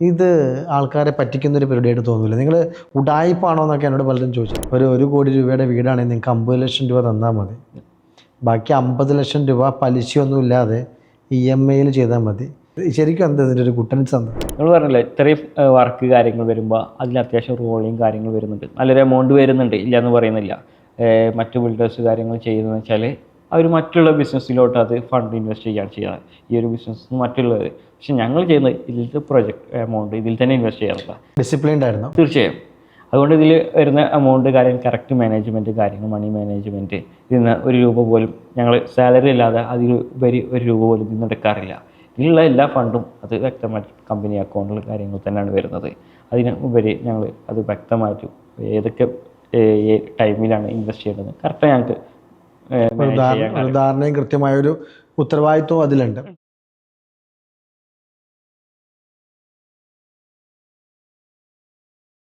ഇത് ആൾക്കാരെ പറ്റിക്കുന്ന ഒരു പരിപാടിയായിട്ട് തോന്നില്ല നിങ്ങൾ ഉടായ്പാണോ എന്നൊക്കെ എന്നോട് പലരും ചോദിച്ചു. ഒരു ഒരു കോടി രൂപയുടെ വീടാണെങ്കിൽ നിങ്ങൾക്ക് അമ്പത് ലക്ഷം രൂപ തന്നാൽ മതി. ബാക്കി അമ്പത് ലക്ഷം രൂപ പലിശയൊന്നും ഇല്ലാതെ ഇ എം ഐയിൽ ചെയ്താൽ മതി. ശരിക്കും എന്താ ഇതിന്റെ ഒരു കുട്ടൻസ് എന്താ നമ്മൾ പറഞ്ഞില്ലേ ഇത്രയും വർക്ക് കാര്യങ്ങൾ വരുമ്പോൾ അതിൽ അത്യാവശ്യം റോളിങ് കാര്യങ്ങൾ വരുന്നുണ്ട്. നല്ലൊരു എമൗണ്ട് വരുന്നുണ്ട്. ഇല്ല എന്ന് പറയുന്നില്ല മറ്റു ബിൽഡേഴ്സ് കാര്യങ്ങൾ ചെയ്യുന്നതെന്ന് വെച്ചാൽ അവർ മറ്റുള്ള ബിസിനസ്സിലോട്ട് അത് ഫണ്ട് ഇൻവെസ്റ്റ് ചെയ്യാണ് ചെയ്യുന്നത്. ഈ ഒരു ബിസിനസ് മറ്റുള്ളവർ പക്ഷെ ഞങ്ങൾ ചെയ്യുന്നത് ഇതിലത്തെ പ്രൊജക്ട് എമൗണ്ട് ഇതിൽ തന്നെ ഇൻവെസ്റ്റ് ചെയ്യാറുള്ള ഡിസിപ്ലിൻഡ് ആയിരുന്നു. തീർച്ചയായും. അതുകൊണ്ട് ഇതിൽ വരുന്ന എമൗണ്ട് കാര്യം കറക്റ്റ് മാനേജ്മെന്റ് കാര്യങ്ങൾ മണി മാനേജ്മെന്റ് ഇതിൽ നിന്ന് ഒരു രൂപ പോലും ഞങ്ങൾ സാലറി ഇല്ലാതെ അതിൽ ഉപരി ഒരു രൂപ പോലും ഇതിൽ എടുക്കാറില്ല. ഇതിലുള്ള എല്ലാ ഫണ്ടും അത് വ്യക്തമായിട്ട് കമ്പനി അക്കൗണ്ടിൽ കാര്യങ്ങൾ തന്നെയാണ് വരുന്നത്. അതിന് ഉപരി ഞങ്ങൾ അത് വ്യക്തമായിട്ട് ഏതൊക്കെ ടൈമിലാണ് ഇൻവെസ്റ്റ് ചെയ്യേണ്ടത്. കറക്റ്റ് ഞങ്ങൾക്ക് ഒരു ധാരണയും കൃത്യമായൊരു ഉത്തരവാദിത്വവും അതിലുണ്ട്.